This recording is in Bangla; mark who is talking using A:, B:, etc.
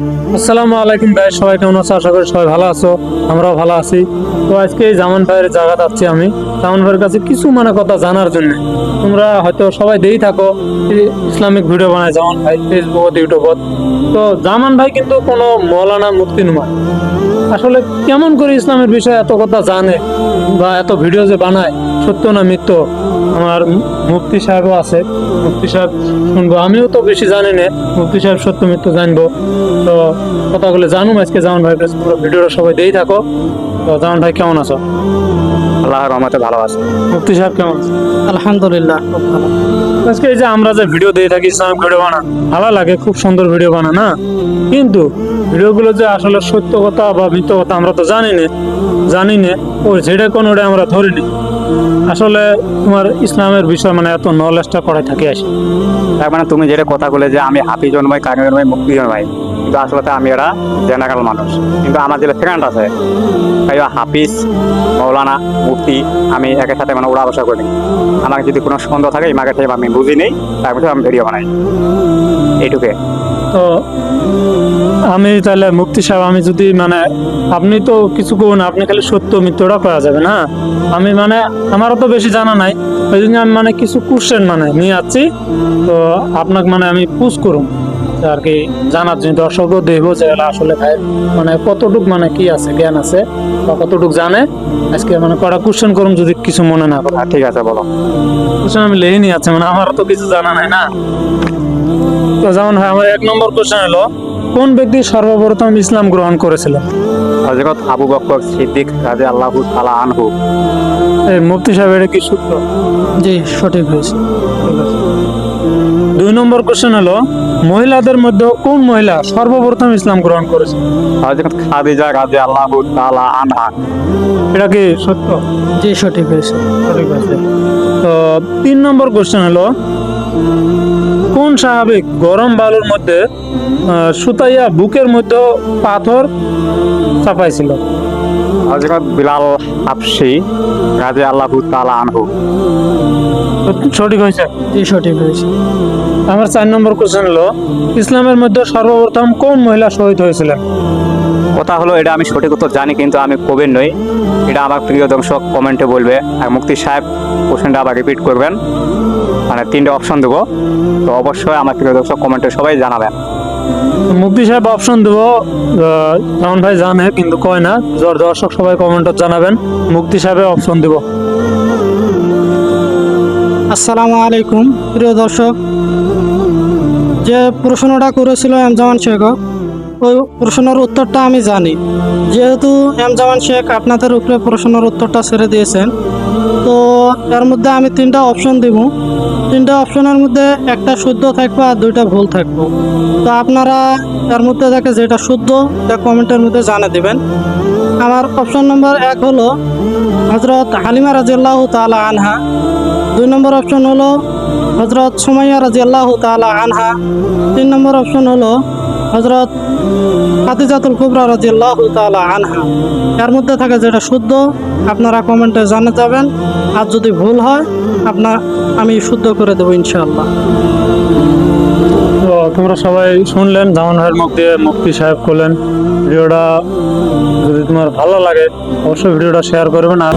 A: আসসালামু আলাইকুম ভাই, সবাই কেমন আছো? আশা করি সবাই ভালো আছো, আমরাও ভালো আছি। তো আজকে এই জামান ভাইয়ের জায়গা যাচ্ছি আমি। জামান ভাইয়ের কাছে কিছু মানে কথা জানার জন্য। তোমরা হয়তো সবাই দেই থাকো ইসলামিক ভিডিও বানায় জামান ভাই ফেসবুক ইউটিউবত তো জামান ভাই কিন্তু কোনো মৌলানা মুক্তি নয় আসলে কেমন করে ইসলামের বিষয়ে এত কথা জানে বা এত ভিডিও যে বানায়, সত্য না মিথ্য? আমার মুফতি সাহেবও আছে, মুফতি সাহেব শুনব। আমিও তো বেশি জানি না, মুফতি সাহেব সত্য মিথ্য জানব। তো কথাগুলো জানুম আজকে জামান কাছে পুরো ভিডিওটা সবাই দিয়েই থাকো। তো জামান ভাই কেমন আছো?
B: আল্লাহর রহমতে ভালো আছে।
A: মুফতি সাহেব কেমন আছো
C: আলহামদুলিল্লাহ
A: আজকে এই যে আমরা যে ভিডিও দিয়ে থাকি ইসলামিক ভিডিও বানান ভালো লাগে খুব সুন্দর ভিডিও বানা না? কিন্তু ভিডিওগুলো যে আসলে সত্য কথা বা মিথ্য কথা আমরা তো জানি না জানি না ও যেটা কোন ওটা আমরা ধরিনি আসলে তোমার ইসলামের বিষয় মানে এত নলেজটা পড়ায় থাকে আসে।
B: তার মানে তুমি যেটা কথা বলে যে আমি হাফি জন্মাই কামি জন্মাই মুক্তি জন্মাই কিন্তু আসলে আমি এরা জেনারেল মানুষ। কিন্তু আমার যে ফ্রেন্ড আছে হাফিজ মৌলানা মুফতি, আমি একের সাথে মানে ওড়া বসা করি। আমার যদি কোনো সন্দেহ থাকে ইমাকে থেকে আমি বুঝি নেই, তার তারপরে আমি ভিডিও বানাই। এইটুকে
A: তো আমি তাহলে মুক্তি সাহেব, আমি যদি মানে আপনি তো কিছু কোন আপনি খালি সত্য মিথ্যটা করা যাবে না আমি মানে আমারও তো বেশি জানা নাই, ওই জন্য আমি মানে কিছু কোশ্চেন মানে নিয়ে যাচ্ছি তো আপনাকে মানে আমি পুষ করুন। আর কি জানার জন্য দর্শকও দেখব যে আসলে ভাই মানে কতটুক মানে কি আছে জ্ঞান আছে বা কতটুক জানে। আজকে মানে কটা কোশ্চেন করুন যদি কিছু মনে না করে।
B: হ্যাঁ, ঠিক আছে বলো।
A: কোশ্চেন আমি লেই নিয়ে আছে মানে আমার তো কিছু জানা নাই না। তো যেমন হয় আমার এক নম্বর কোশ্চেন হলো কোন ব্যক্তি সর্বপ্রথম ইসলাম গ্রহণ করেছিল
B: হজরত আবু বকর সিদ্দিক রাজে আল্লাহ তালা আনহু।
A: এই মুফতি সাহেব এটা কি সূত্র?
C: জি সঠিক হয়েছে।
A: দুই নম্বর কোশ্চেন হলো মহিলাদের মধ্যে কোন মহিলা সর্বপ্রথম ইসলাম গ্রহণ করেছে?
B: হজরত খাদিজা রাজে আল্লাহ তালা আনহা।
A: এটা কি সত্য?
C: জি সঠিক হয়েছে।
A: সঠিক আছে তো তিন নম্বর কোশ্চেন হলো কোন স্বাভাবিক গরম বালুর মধ্যে আহ, সুতাইয়া বুকের মধ্যে পাথর চাপাইছিল?
B: হজরত বিলাল হাফসি রাজে আল্লাহ তালা আনহু।
A: সঠিক হয়েছে?
C: জি সঠিক হয়েছে।
A: আমার চার নম্বর কোশ্চেন হলো ইসলামের মধ্যে সর্বপ্রথম কোন মহিলা শহীদ হয়েছিলেন?
B: কথা হলো এটা আমি সঠিক উত্তর জানি কিন্তু আমি কবির নই। এটা আমার প্রিয় দর্শক কমেন্টে বলবে আর মুক্তি সাহেব কোশ্চেনটা আবার রিপিট করবেন। মানে তিনটে অপশন দেবো। তো অবশ্যই আমার প্রিয় দর্শক কমেন্টে সবাই জানাবেন।
A: মুফতি সাহেব অপশন দেবো। যেমন ভাই জানে, কিন্তু কয় না। য- দর্শক সবাই কমেন্টত জানাবেন। মুক্তি সাহেবের অপশন দেবো।
C: আসসালামু আলাইকুম, প্রিয় দর্শক। যে প্রশ্নটা করেছিল এমজামান শেখ, ওই প্রশ্নের উত্তরটা আমি জানি। যেহেতু এমজামান শেখ আপনাদের উপরে প্রশ্নের উত্তরটা ছেড়ে দিয়েছেন তো এর মধ্যে আমি তিনটা অপশন দিব। তিনটা অপশনের মধ্যে একটা শুদ্ধ থাকবে আর দুইটা ভুল থাকবে। তো আপনারা এর মধ্যে দেখে যেটা শুদ্ধ, এটা কমেন্টের মধ্যে জানিয়ে দেবেন। আমার অপশন নম্বর এক হলো হজরত হালিমা রাজিয়াল্লাহ তালা আনহা। দুই নম্বর অপশন হলো হজরত সুমাইয়া রাজিয়াল্লাহ তালা আনহা। তিন নম্বর অপশন হলো হজরত ফাতিজাতুল কুবরা রাজিয়াল্লাহ তালা আনহা। এর মধ্যে থাকে যেটা শুদ্ধ, আপনারা কমেন্টে জানা যাবেন। আর যদি ভুল হয়, আপনার, আমি শুদ্ধ করে দেবো ইনশাল্লাহ
A: তো তোমরা সবাই শুনলেন, জামান ভাইয়ের মুখ দিয়ে মুফতি সাহেব করলেন ভিডিওটা যদি তোমার ভালো লাগে, অবশ্যই ভিডিওটা শেয়ার করবেন আর